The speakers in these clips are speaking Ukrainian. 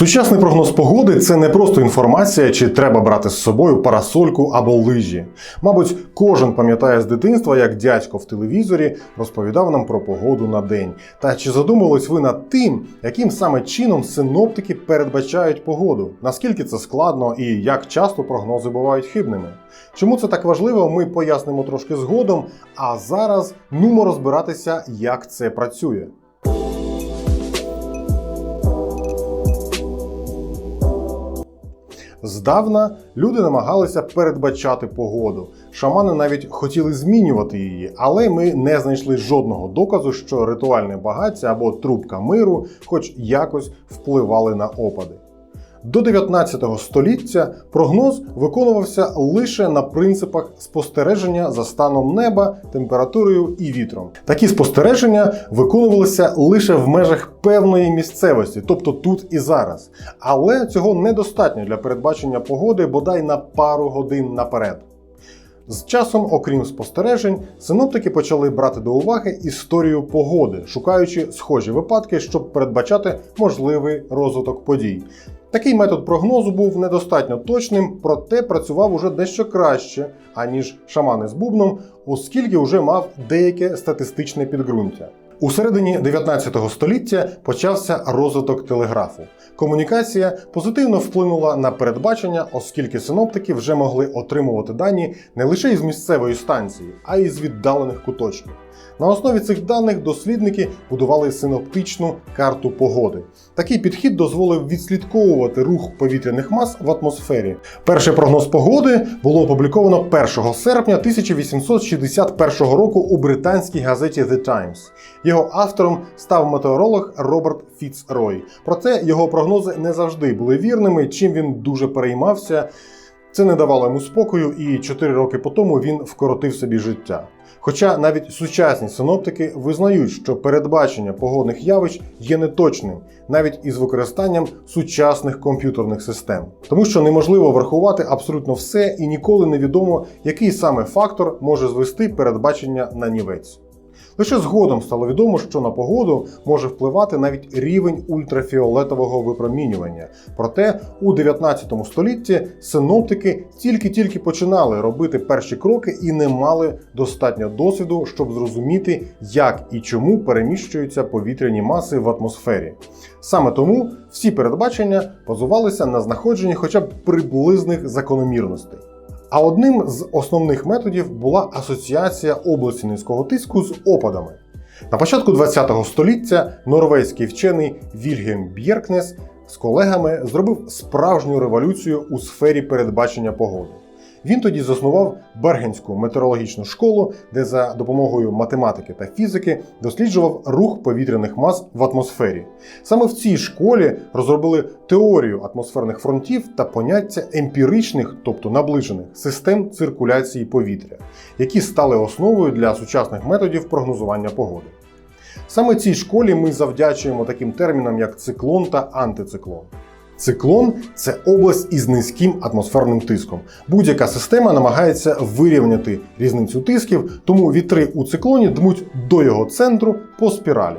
Сучасний прогноз погоди це не просто інформація, чи треба брати з собою парасольку або лижі. Мабуть, кожен пам'ятає з дитинства, як дядько в телевізорі розповідав нам про погоду на день. Та чи задумались ви над тим, яким саме чином синоптики передбачають погоду? Наскільки це складно і як часто прогнози бувають хибними? Чому це так важливо, ми пояснимо трошки згодом. А зараз нумо розбиратися, як це працює. Здавна люди намагалися передбачати погоду. Шамани навіть хотіли змінювати її, але ми не знайшли жодного доказу, що ритуальне багаття або трубка миру хоч якось впливали на опади. До 19 століття прогноз виконувався лише на принципах спостереження за станом неба, температурою і вітром. Такі спостереження виконувалися лише в межах певної місцевості, тобто тут і зараз. Але цього недостатньо для передбачення погоди бодай на пару годин наперед. З часом, окрім спостережень, синоптики почали брати до уваги історію погоди, шукаючи схожі випадки, щоб передбачати можливий розвиток подій. Такий метод прогнозу був недостатньо точним, проте працював уже дещо краще, аніж шамани з бубном, оскільки вже мав деяке статистичне підґрунтя. У середині 19 століття почався розвиток телеграфу. Комунікація позитивно вплинула на передбачення, оскільки синоптики вже могли отримувати дані не лише із місцевої станції, а й з віддалених куточків. На основі цих даних дослідники будували синоптичну карту погоди. Такий підхід дозволив відслідковувати рух повітряних мас в атмосфері. Перший прогноз погоди було опубліковано 1 серпня 1861 року у британській газеті The Times. Його автором став метеоролог Роберт Фіцрой. Проте його прогнози не завжди були вірними, чим він дуже переймався. Це не давало йому спокою, і 4 роки по тому він вкоротив собі життя. Хоча навіть сучасні синоптики визнають, що передбачення погодних явищ є неточним, навіть із використанням сучасних комп'ютерних систем, тому що неможливо врахувати абсолютно все і ніколи не відомо, який саме фактор може звести передбачення на нівець. Лише згодом стало відомо, що на погоду може впливати навіть рівень ультрафіолетового випромінювання. Проте у 19 столітті синоптики тільки-тільки починали робити перші кроки і не мали достатньо досвіду, щоб зрозуміти, як і чому переміщуються повітряні маси в атмосфері. Саме тому всі передбачення базувалися на знаходженні хоча б приблизних закономірностей. А одним з основних методів була асоціація області низького тиску з опадами. На початку ХХ століття норвезький вчений Вільгельм Б'єркнес з колегами зробив справжню революцію у сфері передбачення погоди. Він тоді заснував Бергенську метеорологічну школу, де за допомогою математики та фізики досліджував рух повітряних мас в атмосфері. Саме в цій школі розробили теорію атмосферних фронтів та поняття емпіричних, тобто наближених систем циркуляції повітря, які стали основою для сучасних методів прогнозування погоди. Саме цій школі ми завдячуємо таким термінам, як циклон та антициклон. Циклон це область із низьким атмосферним тиском. Будь-яка система намагається вирівняти різницю тисків, тому вітри у циклоні дмуть до його центру по спіралі.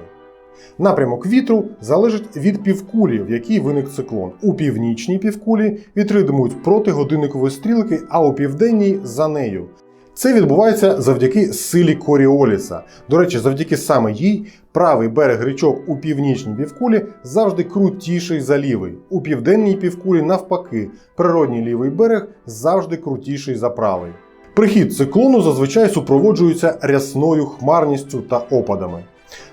Напрямок вітру залежить від півкулі, в якій виник циклон. У північній півкулі вітри дмуть проти годинникової стрілки, а у південній за нею. Це відбувається завдяки силі Коріоліса. До речі, завдяки саме їй правий берег річок у північній півкулі завжди крутіший за лівий. У південній півкулі, навпаки, природній лівий берег завжди крутіший за правий. Прихід циклону зазвичай супроводжується рясною хмарністю та опадами.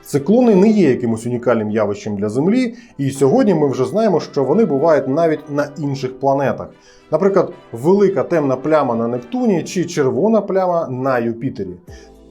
Циклони не є якимось унікальним явищем для Землі, і сьогодні ми вже знаємо, що вони бувають навіть на інших планетах. Наприклад, велика темна пляма на Нептуні чи червона пляма на Юпітері.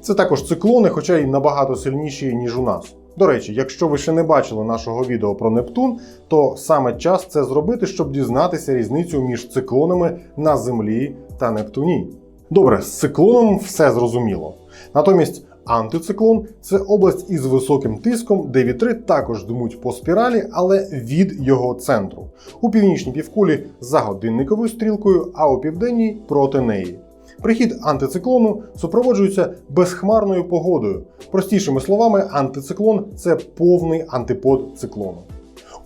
Це також циклони, хоча й набагато сильніші, ніж у нас. До речі, якщо ви ще не бачили нашого відео про Нептун, то саме час це зробити, щоб дізнатися різницю між циклонами на Землі та Нептуні. Добре, з циклоном все зрозуміло. Натомість Антициклон це область із високим тиском, де вітри також дмуть по спіралі, але від його центру. У північній півкулі за годинниковою стрілкою, а у південній проти неї. Прихід антициклону супроводжується безхмарною погодою. Простішими словами, антициклон це повний антипод циклону.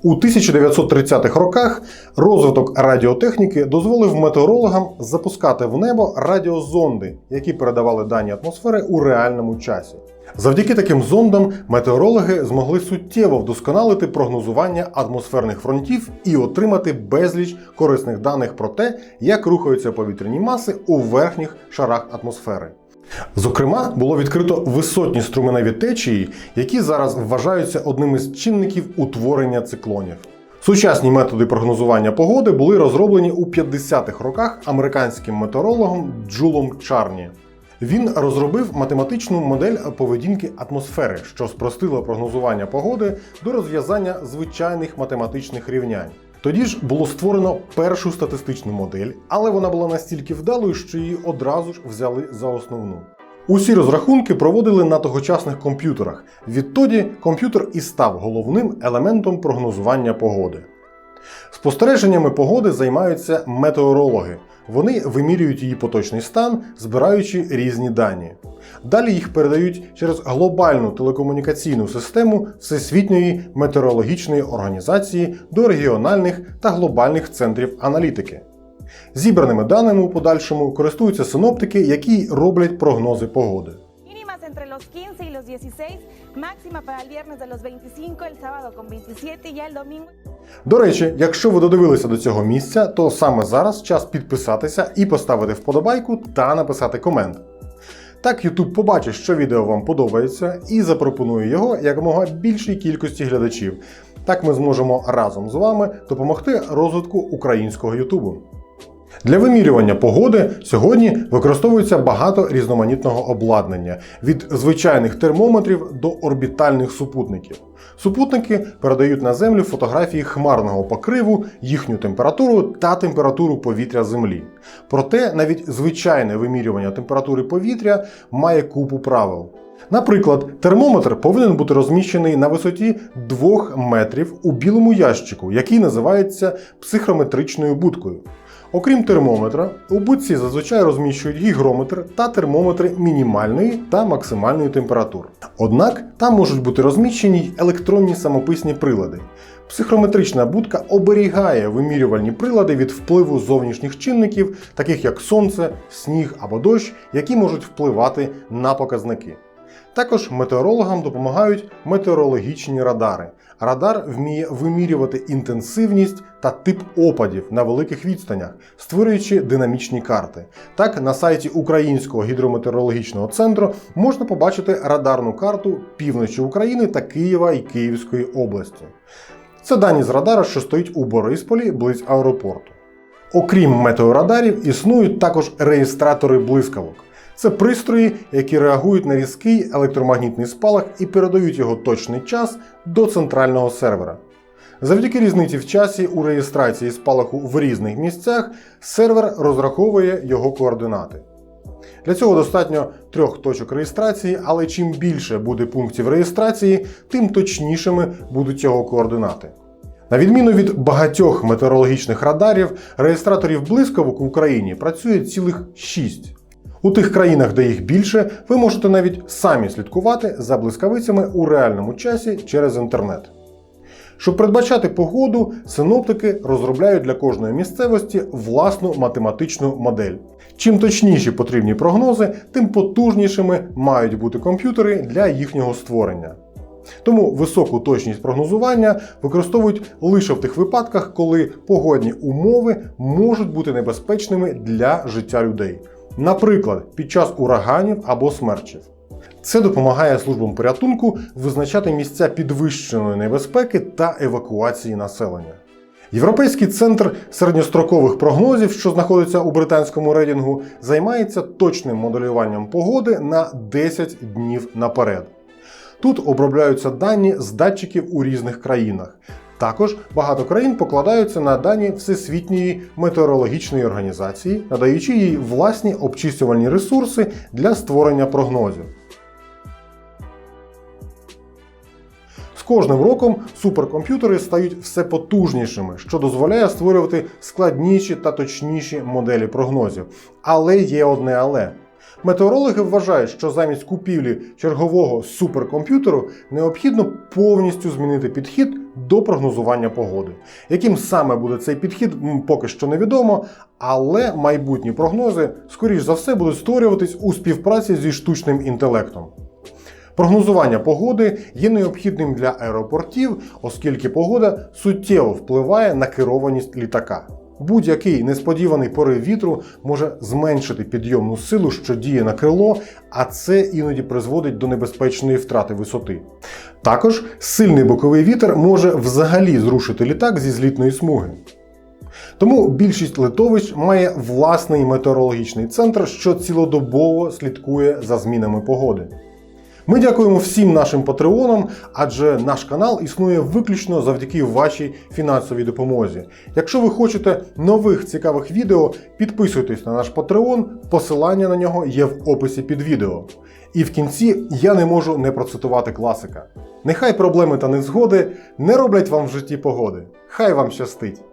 У 1930-х роках розвиток радіотехніки дозволив метеорологам запускати в небо радіозонди, які передавали дані атмосфери у реальному часі. Завдяки таким зондам метеорологи змогли суттєво вдосконалити прогнозування атмосферних фронтів і отримати безліч корисних даних про те, як рухаються повітряні маси у верхніх шарах атмосфери. Зокрема, було відкрито висотні струменеві течії, які зараз вважаються одним із чинників утворення циклонів. Сучасні методи прогнозування погоди були розроблені у 50-х роках американським метеорологом Джулом Чарні. Він розробив математичну модель поведінки атмосфери, що спростило прогнозування погоди до розв'язання звичайних математичних рівнянь. Тоді ж було створено першу статистичну модель, але вона була настільки вдалою, що її одразу ж взяли за основну. Усі розрахунки проводили на тогочасних комп'ютерах. Відтоді комп'ютер і став головним елементом прогнозування погоди. Спостереженнями погоди займаються метеорологи. Вони вимірюють її поточний стан, збираючи різні дані. Далі їх передають через глобальну телекомунікаційну систему Всесвітньої метеорологічної організації до регіональних та глобальних центрів аналітики. Зібраними даними у подальшому користуються синоптики, які роблять прогнози погоди. Entre los 15 y los 16, máxima para el viernes de los 25, el sábado con 27 y el domingo. До речі, якщо ви додивилися до цього місця, то саме зараз час підписатися і поставити вподобайку та написати комент. Так YouTube побачить, що відео вам подобається, і запропонує його якомога більшій кількості глядачів. Так ми зможемо разом з вами допомогти розвитку українського Ютубу. Для вимірювання погоди сьогодні використовується багато різноманітного обладнання від звичайних термометрів до орбітальних супутників. Супутники передають на Землю фотографії хмарного покриву, їхню температуру та температуру повітря Землі. Проте навіть звичайне вимірювання температури повітря має купу правил. Наприклад, термометр повинен бути розміщений на висоті 2 метрів у білому ящику, який називається психрометричною будкою. Окрім термометра, у будці зазвичай розміщують гігрометр та термометри мінімальної та максимальної температур. Однак там можуть бути розміщені й електронні самописні прилади. Психрометрична будка оберігає вимірювальні прилади від впливу зовнішніх чинників, таких як сонце, сніг або дощ, які можуть впливати на показники. Також метеорологам допомагають метеорологічні радари. Радар вміє вимірювати інтенсивність та тип опадів на великих відстанях, створюючи динамічні карти. Так, на сайті Українського гідрометеорологічного центру можна побачити радарну карту півночі України та Києва і Київської області. Це дані з радара, що стоїть у Борисполі близь аеропорту. Окрім метеорадарів, існують також реєстратори блискавок. Це пристрої, які реагують на різкий електромагнітний спалах і передають його точний час до центрального сервера. Завдяки різниці в часі у реєстрації спалаху в різних місцях сервер розраховує його координати. Для цього достатньо трьох точок реєстрації, але чим більше буде пунктів реєстрації, тим точнішими будуть його координати. На відміну від багатьох метеорологічних радарів, реєстраторів блискавок в Україні працює цілих 6. У тих країнах, де їх більше, ви можете навіть самі слідкувати за блискавицями у реальному часі через інтернет. Щоб передбачати погоду, синоптики розробляють для кожної місцевості власну математичну модель. Чим точніші потрібні прогнози, тим потужнішими мають бути комп'ютери для їхнього створення. Тому високу точність прогнозування використовують лише в тих випадках, коли погодні умови можуть бути небезпечними для життя людей, наприклад, під час ураганів або смерчів. Це допомагає службам порятунку визначати місця підвищеної небезпеки та евакуації населення. Європейський центр середньострокових прогнозів, що знаходиться у британському рейтингу, займається точним моделюванням погоди на 10 днів наперед. Тут обробляються дані з датчиків у різних країнах. Також багато країн покладаються на дані Всесвітньої метеорологічної організації, надаючи їй власні обчислювальні ресурси для створення прогнозів. З кожним роком суперкомп'ютери стають все потужнішими, що дозволяє створювати складніші та точніші моделі прогнозів. Але є одне але. Метеорологи вважають, що замість купівлі чергового суперкомп'ютеру необхідно повністю змінити підхід до прогнозування погоди. Яким саме буде цей підхід, поки що невідомо, але майбутні прогнози, скоріш за все, будуть створюватись у співпраці зі штучним інтелектом. Прогнозування погоди є необхідним для аеропортів, оскільки погода суттєво впливає на керованість літака. Будь-який несподіваний порив вітру може зменшити підйомну силу, що діє на крило, а це іноді призводить до небезпечної втрати висоти. Також сильний боковий вітер може взагалі зрушити літак зі злітної смуги. Тому більшість литовищ має власний метеорологічний центр, що цілодобово слідкує за змінами погоди. Ми дякуємо всім нашим патреонам, адже наш канал існує виключно завдяки вашій фінансовій допомозі. Якщо ви хочете нових цікавих відео, підписуйтесь на наш патреон, посилання на нього є в описі під відео. І в кінці я не можу не процитувати класика. Нехай проблеми та незгоди не роблять вам в житті погоди. Хай вам щастить!